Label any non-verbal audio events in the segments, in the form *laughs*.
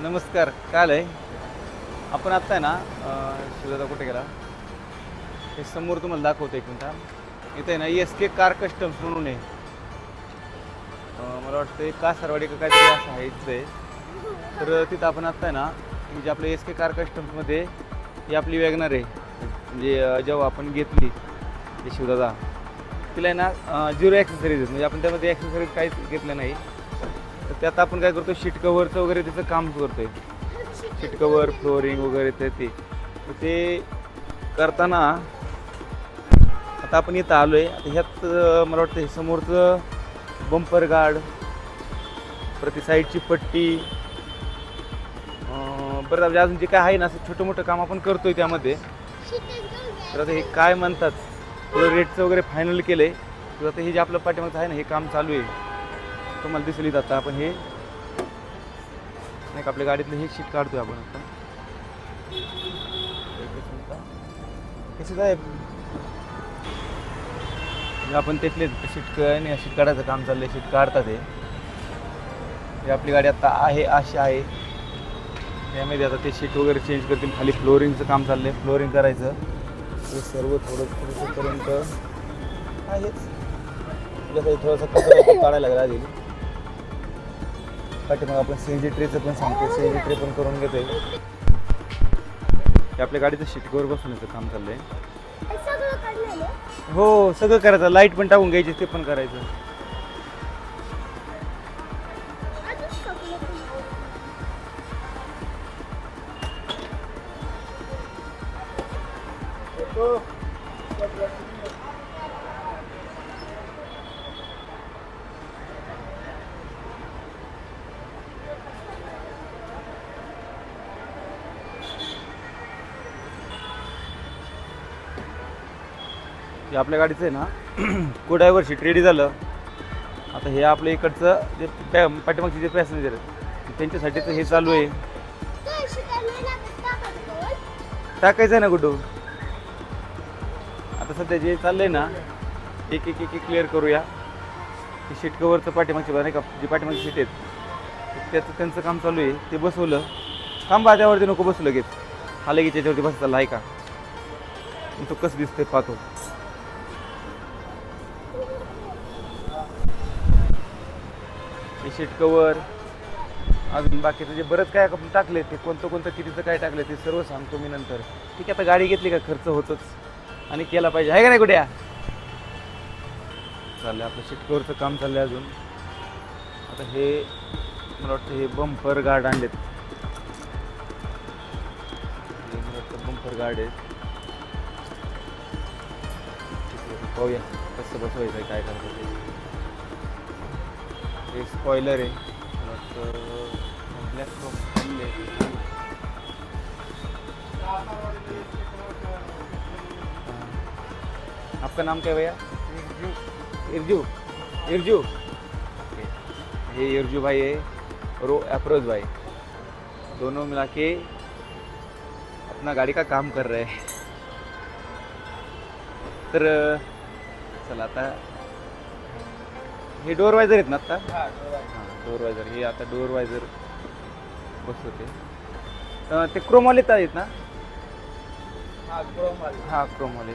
नमस्कार काय आहे आपण आत्ता आहे ना शिवदादा कुठे गेला? हे समोर तुम्हाला दाखवतो एक मिनटा इथं आहे ना एस के कार कस्टम्स म्हणून आहे. मला वाटतं कासारवाडी का काहीतरी असं आहे इथं. आहे तर तिथं आपण आत्ता आहे ना म्हणजे आपल्या एस के कार कस्टम्समध्ये ही आपली वॅगनर आहे. म्हणजे जेव्हा आपण घेतली हे शिवदादा तिला आहे ना झिरो ॲक्सेसरीज म्हणजे आपण त्यामध्ये ॲक्सेसरीज काहीच घेतलं नाही. तर त्यात आपण काय करतो शीट कव्हरचं वगैरे त्याचं काम करतोय. शीट कव्हर फ्लोरिंग वगैरे ते ते. तर ते करताना आता आपण इथं आलो आहे आता ह्यात मला वाटतं हे समोरचं बंपर गार्ड प्रति साईडची पट्टी बरं म्हणजे अजून जे काय आहे ना असं छोटं मोठं काम आपण करतोय त्यामध्ये. तर आता हे काय म्हणतात थोडं रेटचं वगैरे फायनल केलं आहे तर आता हे जे आपलं पाठीमागचं आहे ना हे काम चालू आहे. तुम्हाला दिसेल इथं आता आपण हे नाही का आपल्या गाडीतलं हे शीट काढतोय आपण आता. साहेब आपण तिथले शीट नाही शीट काढायचं काम चाललंय शीट काढतात हे. हे आपली गाडी आता आहे अशी आहे. त्यामध्ये आता ते शीट वगैरे चेंज करतील. खाली फ्लोरिंगचं काम चाललंय फ्लोरिंग करायचं. हे सर्व थोडं थोडंसंपर्यंत आहेच. म्हणजे थोडासा कचरा काढायला लागला. आधी पाठी मग आपण सीएनजी ट्रेचं पण सांगतो सीएनजी ट्रे पण करून घेतोय. हे आपल्या गाडीचं शीटवर बसून येतं काम चाललंय. हो सगळं करायचं. लाइट पण टाकून घ्यायची ते पण करायचं. हो. हे आपल्या गाडीचं आहे ना कोडायवर शीट रेडी झालं. आता हे आपल्या इकडचं जे पॅ पाठीमागचे जे पॅसेंजर आहेत त्यांच्यासाठीचं हे चालू आहे. टाकायचं आहे ना कुठं? आता सध्या जे चाललंय ना एक एक एक क्लिअर करूया. ते शीट कवरचं पाठीमागची नाही का? जे पाठीमागचे शीट आहेत त्याचं त्यांचं काम चालू आहे. ते बसवलं. थांबा त्यावरती नको बसू लगेच. हा लगेच याच्यावरती बस चालला आहे का? तो कसं दिसतंय पाहतो. शीट कवर अजून बाकीचं जे बरंच काय आपण टाकले ते कोणतं कोणतं कितीचं काय टाकलं ते सर्व सांगतो मी नंतर. ठीक आहे आता गाडी घेतली का? खर्च होतोच. आणि केला पाहिजे. आहे का नाही कुठे? चाललं आपलं शीट कवरचं काम चाललंय अजून. आता हे मला वाटतं हे बंपर गार्ड आणलेत. हे मला वाटतं बंपर गार्ड आहेत. ठीक आहे, पाहूया कसं बसवायचं काय करायचं ते हे स्पॉइलर आहे. आपका नाम क्या है भैया? इरजू. इरजू. ये इरजू भाई है और वो अफरोज भाई. दोनों मिला के अपना गाड़ी का काम कर रहे हैं. तर चला आता हे डोअर वायझर आहेत ना आता? हां डोअर वायझर हे आता डोअर वायझर बसवते. अं, ते क्रोमवाले तर आहेत ना? हां क्रोमवाले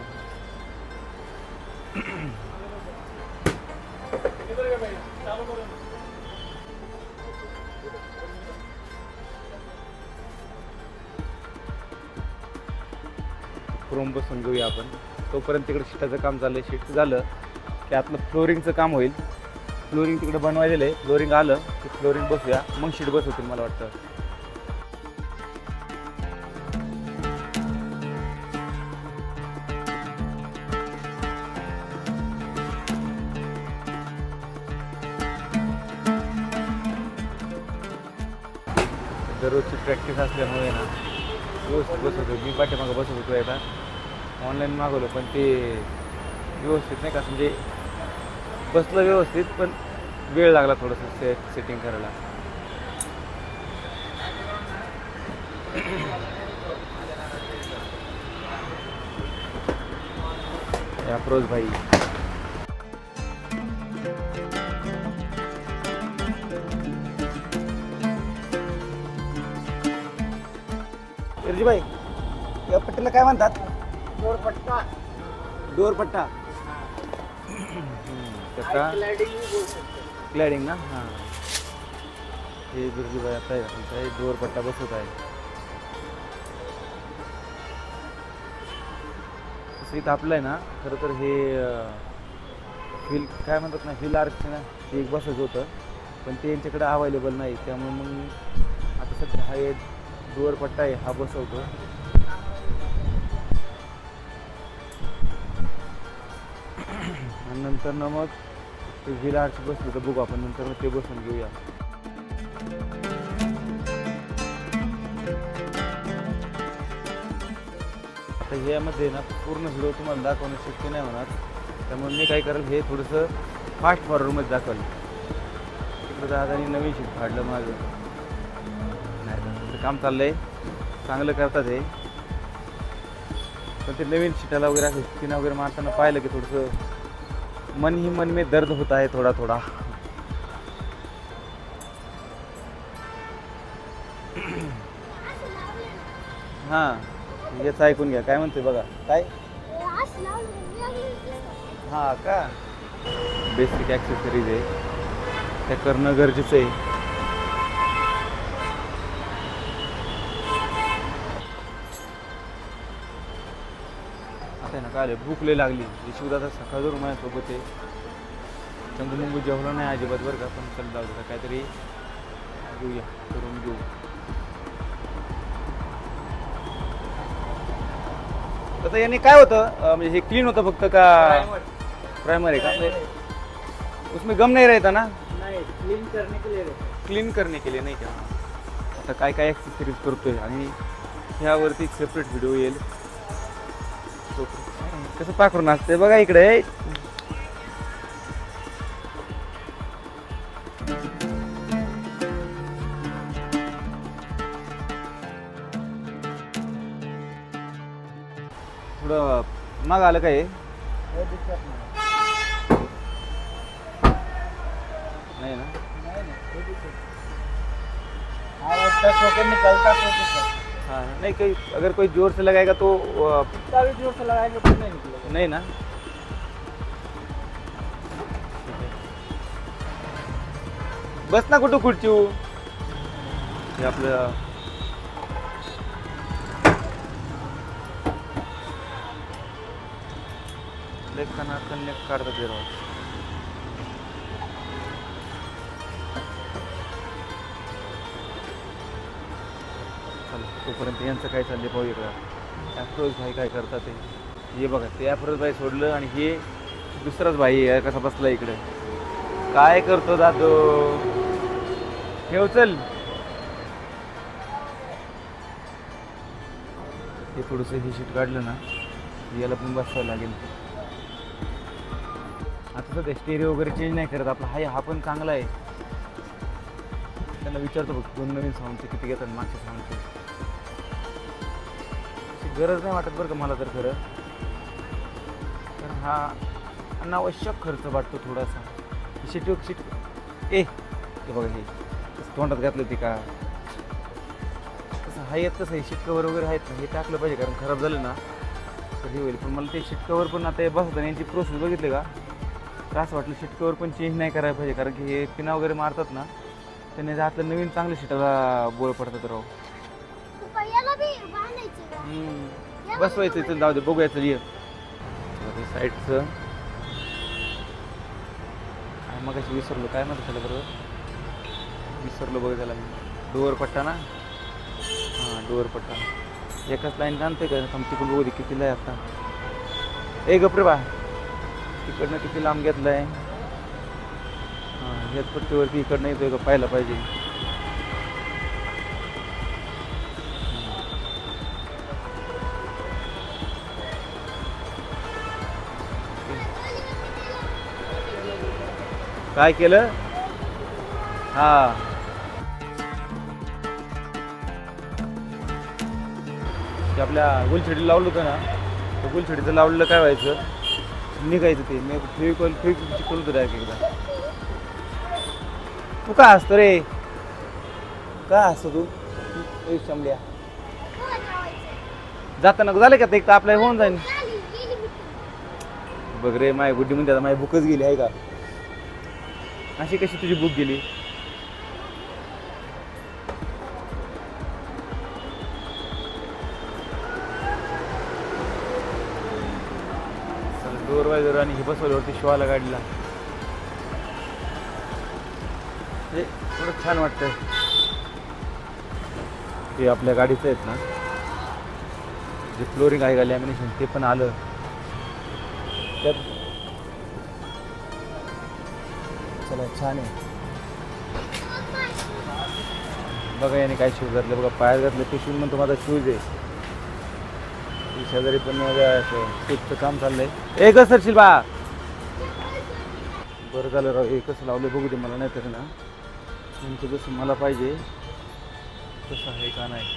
क्रोम बसून घेऊया आपण. तोपर्यंत तिकडे शीटाचं काम आहे शीट झालं की आतलं फ्लोरिंगचं काम होईल. फ्लोरिंग तिकडे बनवायलेलं आहे. फ्लोरिंग आलं की फ्लोरिंग बसूया. मग शीट बसवतील मला वाटतं. दररोजची प्रॅक्टिस असल्यामुळे ना व्यवस्थित बसवतो मी पाठीमागं बसवतो होतो एकदा. ऑनलाईन मागवलं पण ते व्यवस्थित नाही का? म्हणजे बसलं व्यवस्थित पण वेळ लागला थोडंसं से सेटिंग करायला. *clears throat* अप्रोच भाई. इर्जीबाई या पट्टीला काय म्हणतात? दोरपट्टा डोरपट्टा. शकतो. क्लॅडिंग ना? हां. हे बिर्जूबाई आता हे डोरपट्टा बसवत आहे. तसं इथं आपलं आहे ना खरं तर हे हिल काय म्हणतात ना हिल आर्च ना ते एक बसायचं होतं. पण ते यांच्याकडे अवेलेबल नाही त्यामुळे मग आता सध्या हा एक डोअरपट्टा आहे हा बसवतो. आणि नंतर ना मग ते व्हील आर्च बसलं तर बघू आपण नंतर मग ते बसून घेऊया. आता ह्यामध्ये ना पूर्ण व्हिडिओ तुम्हाला दाखवणं शक्य नाही म्हणत त्यामुळे मी काय करेल हे थोडंसं फास्ट फॉरवर्डमध्ये दाखवलं. तिकडं दादानी नवीन शीट फाडलं माझं. नाही काम काम चाललंय. चांगलं करतात हे. पण ते नवीन शिटाला वगैरे असं स्किन वगैरे मारताना पाहिलं की थोडंसं मन ही मन में दर्द होता है थोडा थोडा। हां येच ऐकून घ्या काय म्हणते बघा काय? हां का? बेसिक ॲक्सेसरीज आहे. त्या करणं गरजेचं आहे. आहे ना काय भूक लय लागली. शिवदादा सकाळ माझ्यासोबत आहे. चंगू मुंगू जेवलं नाही अजिबात बरं का पण चल जाऊ दे काहीतरी घेऊया करून घेऊ. आता याने काय होतं? म्हणजे हे क्लीन होतं फक्त का? प्रायमर आहे का? उसमें गम नहीं रहता ना? नहीं क्लीन करने के लिए क्लीन करने के लिए नाही का? आता काय काय ॲक्सेसरीज करतोय? आणि ह्यावरती सेपरेट व्हिडिओ येईल. कसं पाखरून असते बघा इकडे. थोडं माग आलं काय नाही ना? नहीं नहीं कोई दिक्कत नहीं हाँ वो टच होकर निकलता तो दिक्कत हाँ। नहीं कोई अगर कोई जोर से लगाएगा तो अ, कितना भी जोर से लगाएंगे तो नहीं निकलेगा। नाही ना? बस ना कुठं खुर्ची हे आपलं लेखाना कन्या काढतात ते राव चला तोपर्यंत यांचं काय चाललंय भाऊ इकडं. अॅप्रोच भाई काय करतात ते? हे बघा ते अॅप्रोच भाई सोडलं आणि हे दुसराच भाई आहे कसा बसला इकडे. काय करतो दादो? ठेव चल. हे थोडंसं हे शीट काढलं ना याला पण बसावं लागेल. आता सध्या स्टेरिओ वगैरे चेंज नाही करत आपला हाय हा पण चांगला आहे. त्यांना विचारतो बघ दोन नवीन साऊंडचे किती घेतात मागच्या साऊंडचे गरज नाही वाटत बरं का मला तर खरं. तर हा अनावश्यक खर्च वाटतो थोडासा. शिटू शिट ए हे बघा हे. तोंडात घातलं होती का? तसं हा येत कसं आहे शिटकवर वगैरे आहेत ना हे टाकलं पाहिजे कारण खराब झालं ना तर हे होईल. पण मला ते शिटकवर पण आता हे बसतं यांची प्रोसेस बघितली का? त्रास वाटलं शिटकवर पण चेंज नाही करायला पाहिजे कारण की हे पिना वगैरे मारतात ना त्याने आतलं नवीन चांगलं शिटाला बोळ पडतात राहू हम्म. बसवायचं इथं जाऊ दे बघूया चल ये. साईडचं. मग कशी विसरलो काय म्हणतो त्याला बरोबर? विसरलो बघ त्याला मी. डोअर पट्टा ना? हां डोअर पट्टा. एकाच लाईन आणते का? थांब तिकडून बघू दे कितीला आहे आता. ए गपरे बा. तिकडनं किती लांब घेतलं आहे हां ह्याच पट्टीवरती इकडनं येतोय का पाहायला पाहिजे. काय केलं? हा. ते आपल्या गुलछडी लावलं होतं ना तर गुलछडीचं लावलेलं काय व्हायचं? निघायचं ते. मी फेविकॉल फेविकॉल चिकवलं होतं डायरेक्ट एकदा. तू काय असतो रे? काय असतो तू? ए, शंभल्या जाताना झालं का ते? एक तर आपल्या होऊन जाईल बघ रे माय गुड्डी म्हणते आता माझी भूकच गेली आहे का? अशी कशी तुझी बुक गेली? डोर आणि हे बसवल्यावरती शिवाला गाडीला. हे थोडं छान वाटतंय. ते आपल्या गाडीचं आहेत ना? जे फ्लोरिंग आहे का लॅमिनेशन ते पण आलं. त्यात चला छान आहे. बघा याने काय शूज घातले. बघा पायात घातले ते शूज म्हणतो माझा शूज आहे ती शेजारी पण असं शूजचं काम चाललंय. एकच सरशील बा. बरं झालं राव एकच लावले बघू दे मला नाही तर ना नेमकं जसं मला पाहिजे तसं आहे का नाही.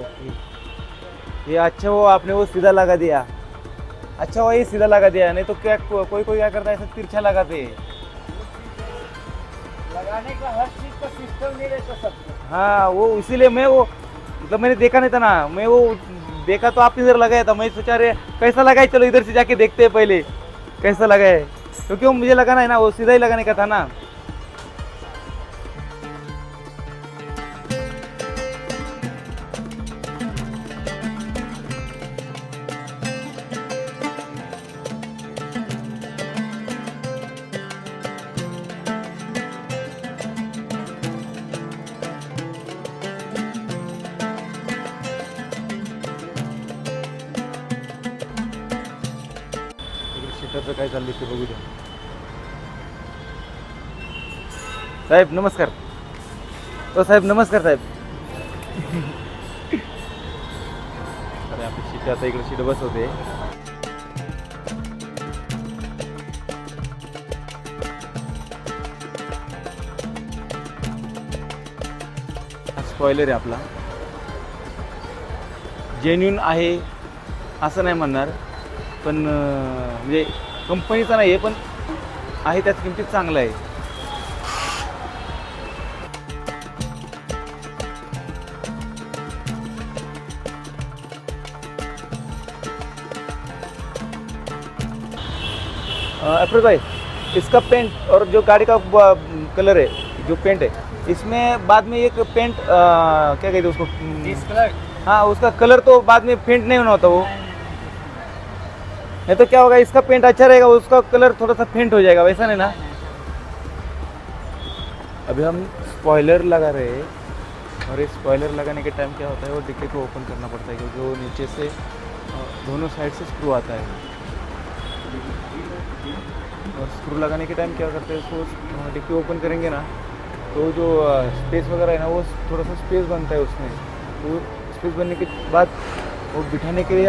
ओके. ये अच्छा वो आपने वो सीधा लगा दिया. अच्छा वो ये सीधा लगा दिया नहीं तो क्या को, कोई कोई क्या करता है ऐसा तिरछा लगाते हैं। लगाने का हर चीज का सिस्टम नहीं रहता हाँ वो इसीलिए मैं वो मतलब मैंने देखा नहीं था ना मैं वो देखा तो आपने इधर लगाया था मैं सोचा रे कैसा लगा है? चलो इधर से जाके देखते हैं पहले कैसा लगा है। क्योंकि वो मुझे लगाना है ना वो सीधा ही लगाने का था ना। इकडे काय चाललंय ते बघू द्या. साहेब नमस्कार. ओ साहेब नमस्कार साहेब. अरे आपली शिट आता इकडे शिट बसवते. स्पॉयलर आहे आपला. जेन्युन आहे असं नाही म्हणणार. पण म्हणजे कंपनीचा नाही आहे पण आहे त्याच किमतीत चांगलं आहे. अफरोज भाई इसका पेंट और जो गाड़ी का कलर है जो पेंट है इसमें बाद में एक पेंट अ, क्या कहते हैं उसको? हाँ उसका कलर तो बाद में पेंट नहीं होना होता वो। नहीं तो क्या होगा, इसका पेंट अच्छा रहेगा, उसका कलर थोड़ा सा फेंट हो जाएगा, वैसा नहीं ना? अभी हम स्पॉयलर लगा रहे हैं, और इस स्पॉइलर लगाने के टाइम क्या होता है, वो डिक्की को ओपन करना पड़ता है, क्योंकि वो नीचे से दोनों साइड से स्क्रू आता है। और स्क्रू लगाने के टाइम क्या करते हैं, उसको डिक्की ओपन करेंगे ना तो जो स्पेस वगैरह है ना, वो थोड़ा सा स्पेस बनता है उसमें। तो स्पेस बनने के बाद, वो बिठाने के लिए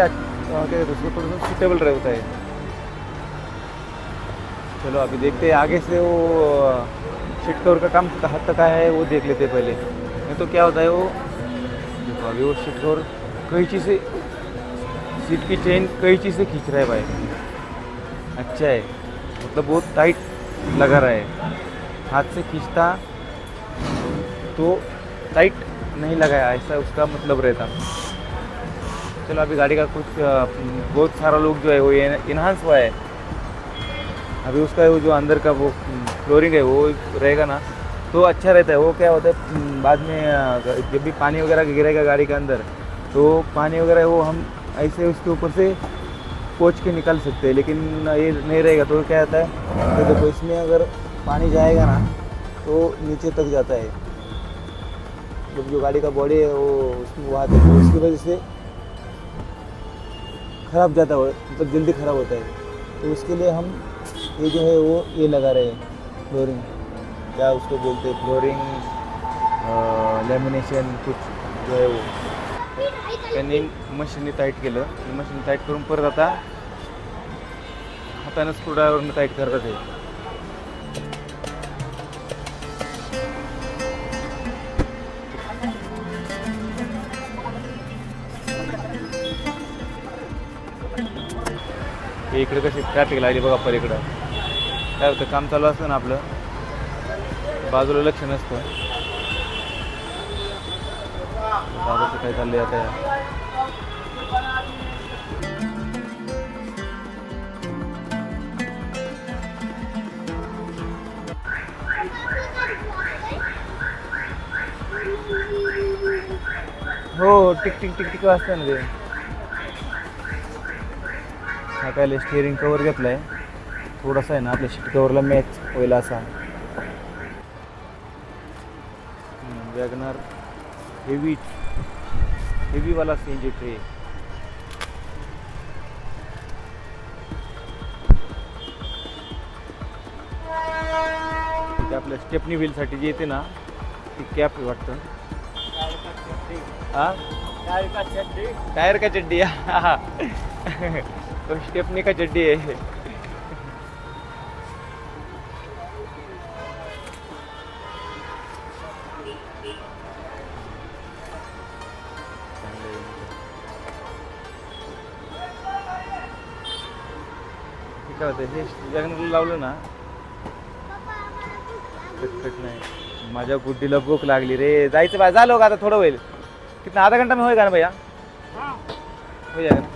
अ, क्या कहते हैं उसको थोड़ा सा सुटेबल रहता है। चलो अभी देखते हैं आगे से वो सीट कवर का काम कहाँ तक आया है वो देख लेते हैं पहले। नहीं तो क्या होता है वो? देखो अभी वो सीट कवर कैंची से सीट की चेन कैची से खींच रहा है भाई। अच्छा है। मतलब बहुत टाइट लगा रहा है। हाथ से खींचता तो टाइट नहीं लगाया ऐसा उसका मतलब रहता। चलो अभी गाड़ी का कुछ बहुत सारा लोग जो है वो इन्हांस हुआ है। अभी उसका वो जो अंदर का वो फ्लोरिंग है वो रहेगा ना। तो अच्छा रहता है। वो क्या होता है हम्म, बाद में जब भी पानी वगैरह गिरेगा गाड़ी के अंदर तो पानी वगैरह वो हम ऐसे उसके ऊपर से पोच के निकाल सकते हैं। लेकिन ये नहीं रहेगा तो क्या होता है तो देखो इसमें अगर पानी जाएगा ना तो नीचे तक जाता है। जब जो गाड़ी का बॉडी है वो उसमें वहाँ तक तो उसकी वजह से ख़राब जाता है मतलब जल्दी ख़राब होता है। तो उसके लिए हम ये जो है वो ये लगा रहे हैं फ्लोरिंग क्या उसको बोलते हैं? फ्लोरिंग लॅमिनेशन कुछ जो है वो। त्यांनी मशीनने टाईट केलं. मशीन टाईट करून परत आता हातानं स्क्रूड्रायवरनं टाईट करतात ते हे इकडे कशी ट्रॅफिक लागली बघा इकडं काय होतं काम चालू असतं ना आपलं. बाजूला लक्ष नसतं. बाजूचं काय चाललंय आता हो टिक टिक टिक टिक वाजतं ना ते. काय स्टेअरिंग कवर घेतलाय. थोडासा आहे ना आपल्या सीट कवरला मॅच होईल असा. वॅगनर हेवी हेवीवाला सी एन जी ट्रे ते आपल्या स्टेपनी व्हीलसाठी जी येते ना ती कॅप आहे वाटतं. हा? टायर का चड्डी टायर का चड्डी तो स्टेपनी का चड्डी है काय होतं हे लावलं ना? कटकट नाही. माझ्या गुड्डीला भूक लागली रे. जायचं बा झालं का आता थोडं होईल. कितना आधा घंटा में होएगा ना भैया? हो. जाएगा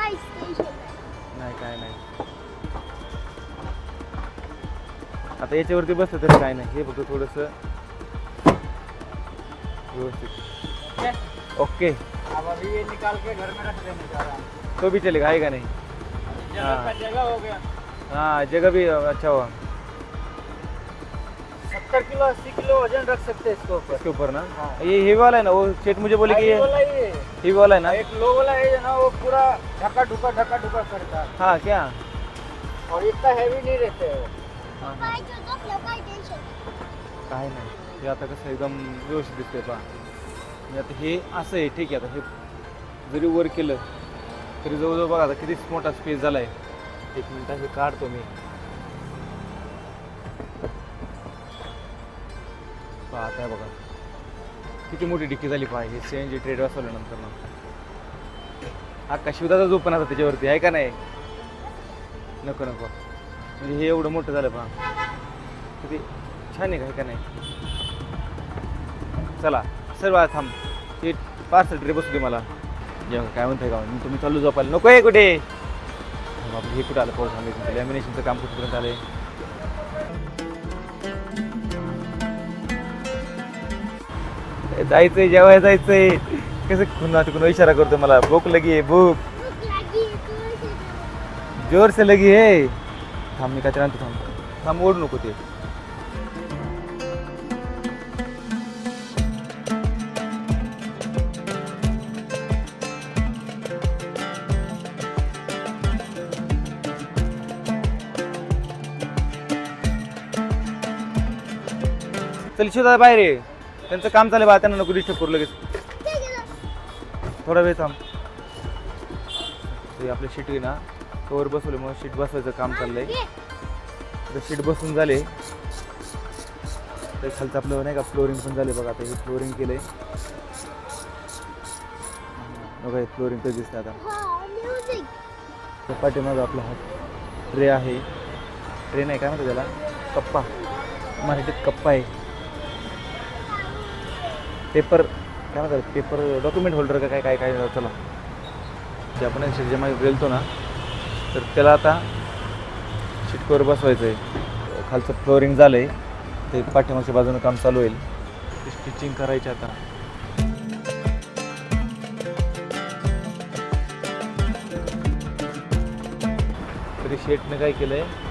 ना नाही काय नाही. आता याच्यावरती बसलं तरी काय नाही. हे फक्त थोडस व्यवस्थित. ओके. अब अभी ये निकाल के घर में रख देने जा रहा हूँ. तो भी चलेगा आएगा नहीं जगह का जगह हो गया. हाँ जगह भी अच्छा हुआ. सत्तर किलो अस्सी किलो वज़न रख सकते हैं इसके ऊपर। इसके ऊपर ना? हाँ। ये वाला है ना? वो सेठ मुझे बोले कि ये वाला ही है। हेवी वाला है ना? एक लो वाला है ना वो पूरा ढका ढुका ढका ढुका करता है हाँ क्या? और इतना हैवी नहीं रहते हैं वो हाँ, हाँ. काय नाही. हे आता कसं एकदम व्यवस्थित दिसतंय पहा. म्हणजे आता हे असं आहे ठीक आहे. आता हे जरी वर केलं तरी जवळजवळ बघा आता किती मोठा स्पेस झालाय. एक मिनिट हे काढतो मी. पहा आता हे बघा. किती मोठी डिक्की झाली पहा. हे सी एन जी ट्रेड बसवल्यानंतर ना. हा कशिवदाचा जो पण आता त्याच्यावरती आहे का नाही? नको नको. म्हणजे हे एवढं मोठं झालं पहा. किती छान आहे का का नाही? चला सर बा थांब. ते पार्सल ट्रे बसू दे मला. जेव्हा काय म्हणताय का तुम्ही चालू झोपायला नको आहे कुठे? बाबा हे कुठं आलं? पाऊस आलं लॅमिनेशनचं काम कुठपर्यंत आलं ए, जायचंय जेवायला जायचंय. कसं खुना तिकडून इशारा करतो मला? भूक लगी आहे भूक. जोर से लगी है थांब मी कचरा आणतो थांब. थांब ओढ नको ते. चल शिवदा बाहेर आहे त्यांचं काम चालू बा त्यांना नको डिस्टर्ब करू लगेच. थोडा वेळ थांब. आपली शीट आहे ना कवर बसवले मग शीट बसवायचं काम चाललंय. तर शीट बसून झाले. तर खालचं आपलं नाही का फ्लोरिंग पण झाले बघा आता हे फ्लोरिंग केलंय. बघा हे फ्लोरिंग तर दिसतं आता. त्या पाठीमागं आपला हा ट्रे आहे. ट्रे नाही काय म्हणतो त्याला? कप्पा. मराठीत कप्पा आहे. पेपर काय म्हणतात पेपर डॉक्युमेंट होल्डर का काय काय काय चला. जे आपण जेव्हा गेलतो ना तर त्याला आता शिटकोवर बसवायचं आहे खालचं फ्लोरिंग झालं आहे ते पाठीमागच्या बाजूनं काम चालू होईल. ते स्टिचिंग करायचे आता. तरी शेटने काय केलं आहे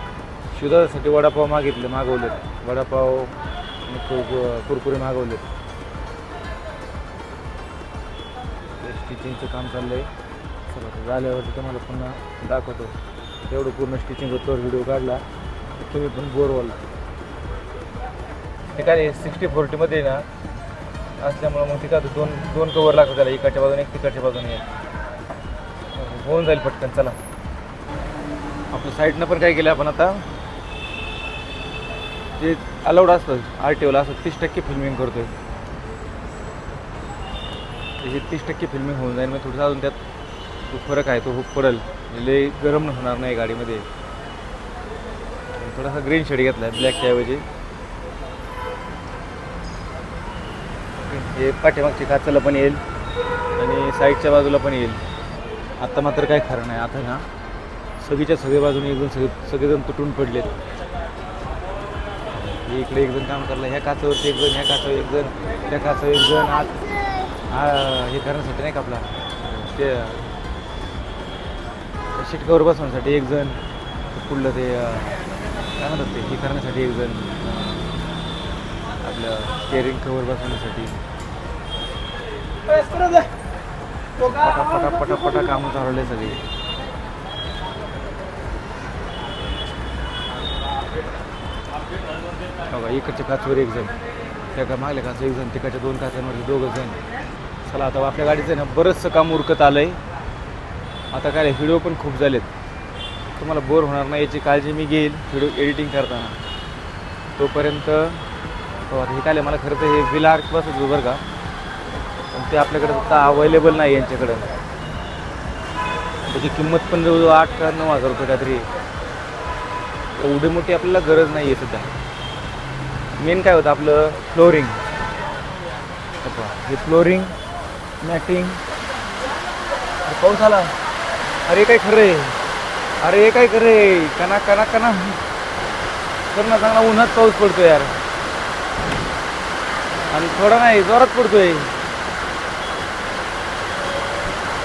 शिवदासाठी वडापाव मागितले मागवलेत. वडापाव आणि कुरकुरे मागवलेत. स्टिचिंगचं काम चाललं आहे चला आता झाल्यावरती तुम्हाला पुन्हा दाखवतो. तेवढं पूर्ण स्टिचिंग होतो व्हिडिओ काढला तर तुम्ही पण बोर व्हाल. ते काय सिक्स्टी फोर्टीमध्ये ना असल्यामुळं मग ते काय होतं, दोन दोन कवर लागतात त्याला. इकडच्या बाजूने एक तिकडच्या बाजूने एक. होऊन जाईल पटकन चला. आपल्या साईडनं पण काय केलं आपण आता? जे अलाउड असतं आर टी ओला असं तीस टक्के फिल्मिंग करतोय. हे तीस टक्के फिल्मिंग होऊन जाईल. मग थोडंसं अजून त्यात जो फरक आहे. तो खूप पडेल. म्हणजे गरम होणार नाही गाडीमध्ये. थोडासा ग्रीन शेड घेतला आहे ब्लॅकच्या ऐवजी. हे पाठीमागच्या काचाला पण येईल. आणि साईडच्या बाजूला पण येईल. आत्ता मात्र काय खरं नाही. आता ना सगळीच्या सगळ्या बाजूने एकदम सगळे सगळेजण तुटून पडलेत. हे इकडे एक जण काम करलं ह्या काचावरती एक जण ह्या काचावर एक जण त्या काचावर एक जण. आत हा हे करण्यासाठी नाही का आपला? ते शिटकावर कवर बसवण्यासाठी एक जण पुढलं ते काय म्हणतात ते हे करण्यासाठी एक जण. आपलं स्टेअरिंग कवर बसवण्यासाठी. पटा पटा पटा कामं चालवले सगळे. बघा इकडच्या काचवर एक जण. त्या मागल्या काच एक जण तिकडच्या दोन काचांवरती दोघं जण. चला आता आपल्या गाडीचं आहे ना बरंचसं काम उरकत आलं आहे आता काय व्हिडिओ पण खूप झालेत. तुम्हाला बोर होणार नाही याची काळजी मी घेईल व्हिडिओ एडिटिंग करताना. तोपर्यंत हे काय मला खरं तर हे विलार आर्क बसत बरं का. पण ते आपल्याकडे आता अवेलेबल नाही यांच्याकडं. त्याची किंमत पण जवळजवळ आठ का नऊ हजार रुपये काहीतरी एवढी मोठी आपल्याला गरज नाही आहे सध्या. मेन काय होतं आपलं? फ्लोरिंग हे फ्लोरिंग मॅटिंग पाऊस आला. अरे काय खरं आहे? अरे हे काय खरं आहे? कना कना कना तर ना चांगला उन्हात पाऊस पडतो यार. आणि थोडा नाही जोरात पडतोय.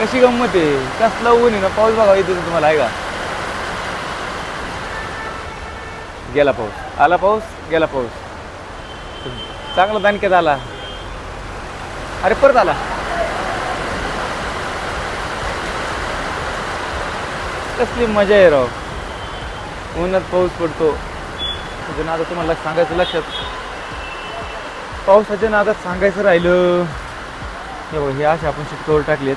कशी गंमत आहे? कसला ऊन आहे ना पाऊस बघा इथे तुम्हाला आहे का? गेला पाऊस. आला पाऊस गेला पाऊस. चांगला दानक्यात आला अरे परत आला. कसली मजा आहे राव. उन्हात पाऊस पडतो. त्याच्या नादात तुम्हाला सांगायचं लक्षात. पावसाच्या नादात सांगायचं राहिलं. हे बघ हे असे आपण सीट कवर टाकलेत.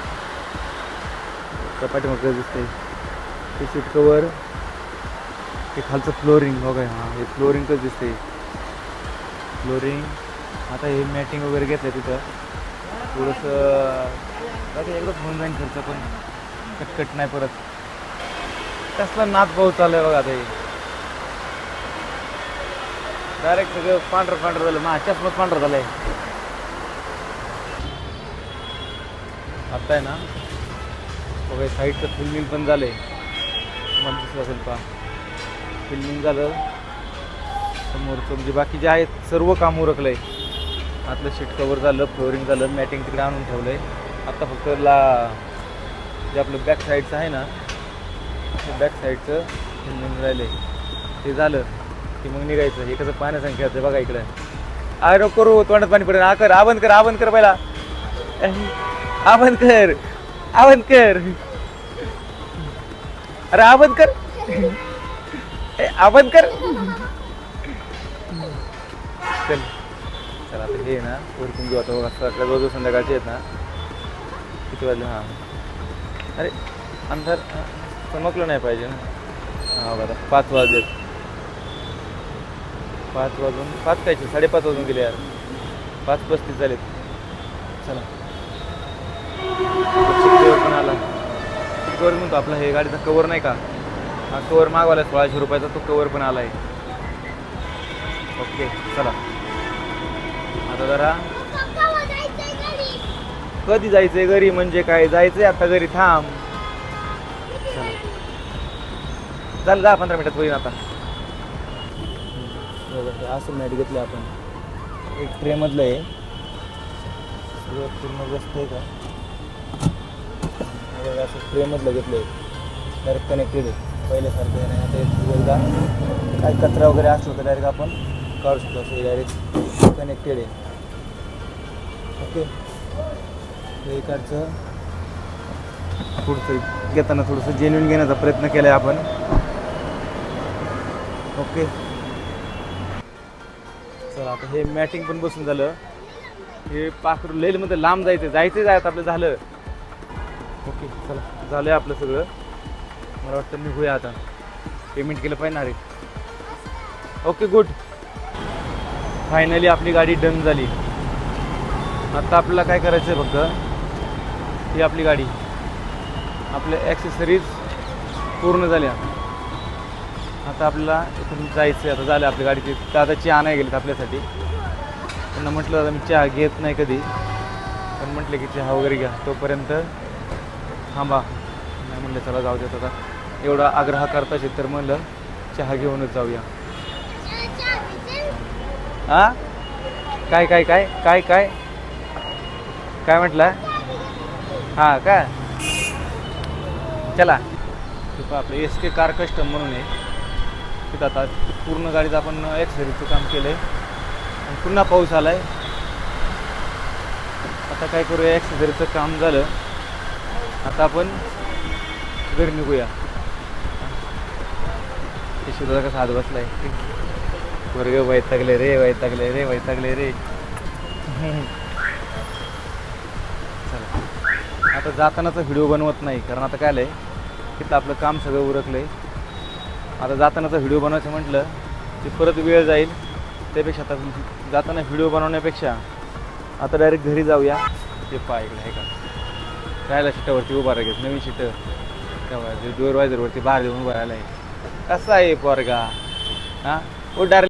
चपाटी मग दिसते हे सीट कवर हे खालचं फ्लोरिंग बघा. हां हे फ्लोरिंगच दिसते फ्लोरिंग आता हे मॅटिंग वगैरे घेतलं तिथं. थोडंसं एकदाच होऊन जाईन खर्च पण. कटकट नाही परत. कसला नाच भाऊ चालू आहे बघा आता हे. डायरेक्ट सगळं पांढरं पांढरं झालं. मा चष्माच पांढरं झालंय. आता आहे ना बघा साईडचं फिल्मिंग पण झालंय. तुम्हाला दिसलं असेल पहा. फिल्मिंग झालं. समोरचं म्हणजे बाकी जे आहेत सर्व काम उरकलंय. आतलं शीट कवर झालं फ्लोरिंग झालं मॅटिंग तिकडे आणून ठेवलं आहे आत्ता फक्त ला जे आपलं बॅक साईडचं आहे ना ते बॅक साईडचं फिल्मिंग राहिलंय. ते झालं की मग निघायचं. एकाचं पाण्या पाण्याचं बघा इकडं. अरे करू तोंडात पाणी पडेल. आकर कर आबंद कर आबंद कर पहिला. आबंद कर आबंद कर. अरे आबंद कर. ए, आबंद कर. हे ना वरतून घेऊ आता बघा रोज जवळजवळ संध्याकाळचे आहेत ना. किती वाजले? हां. अरे अंधार चमकलं नाही पाहिजे ना. हां बघा पाच वाजलेत. पाच वाजून पाच कायचे साडेपाच वाजून गेले यार. पाच पस्तीस झालेत. चला. कवर पण आला. चिकटवर म्हणतो आपला हे गाडीचा कवर नाही का? हा कवर मागवाला सोळाशे रुपयाचा तो कवर पण आला आहे ओके चला. आता जरा. पप्पा जायचंय घरी. कधी जायचंय घरी? म्हणजे काय? जायचंय आता घरी. थांब. चला. चाल दहा पंधरा मिनिटात होईल आता. असं मॅट घेतलं आपण. एक ट्रेमधलं आहे. सगळं पूर्ण बसतंय का? बघा, असं ट्रेमधलं घेतलं आहे डायरेक्ट कनेक्टेड आहे पहिल्यासारखं आहे नाही आता एकदा काय कचरा वगैरे असलं तर डायरेक्ट आपण? काढू शकतो असं डायरेक्ट कनेक्टेड आहे ओके. हे इकडचं थोडंसं घेताना थोडंसं जेन्युन घेण्याचा प्रयत्न केला आहे आपण. ओके. चला आता हे मॅटिंग पण बसून झालं. हे पाखरू लेलमध्ये लांब जायचं जायचं जायचं आपलं झालं. ओके चला. झालं आहे आपलं सगळं. मला वाटतं निघूया आता. पेमेंट केलं पाहिजे ना रे ओके गुड फायनली आपली गाडी डन झाली. आता आपल्याला काय करायचं आहे फक्त ही आपली गाडी. आपल्या ॲक्सेसरीज पूर्ण झाल्या. आता आपल्याला इथून जायचं आहे आता झालं आपल्या गाडीची दादाची आणाय गेलीत आपल्यासाठी. त्यांना म्हटलं आता मी चहा घेत नाही कधी. पण म्हटलं की चहा वगैरे घ्या. तोपर्यंत थांबा. नाही म्हणलं चला जाऊ देत आता. एवढा आग्रह करता करताच तर म्हणलं चहा घेऊनच जाऊया. हां काय काय काय काय काय? काय म्हटलं? हां का? चला. तिथं आपलं एस के कार कस्टम म्हणून आहे. तिथं आता पूर्ण गाडीत आपण एक्सरीचं काम केलं आहे आणि पुन्हा पाऊस आला आहे आता काय करूया एक्सरीचं काम झालं. आता आपण घरी निघूया. ते सुद्धा कसा हात बसलाय. वर्ग वैतागले रे वैतागले रे वैतागले रे. *laughs* तर आता जातानाचा व्हिडिओ बनवत नाही कारण आता काय आहे तिथं आपलं काम सगळं उरकलं आहे आता जातानाचा व्हिडिओ बनवायचं म्हटलं ते परत वेळ जाईल त्यापेक्षा आता जाताना व्हिडिओ बनवण्यापेक्षा आता डायरेक्ट घरी जाऊया. ते पहा इकडे आहे का राहायला शिटावरती उभा राहायचं नवीन शिट डोअर वायझरवरती बाहेर देऊन उभा राहिला आहे कसं आहे पोरगा? हां? ओ डायरेक्ट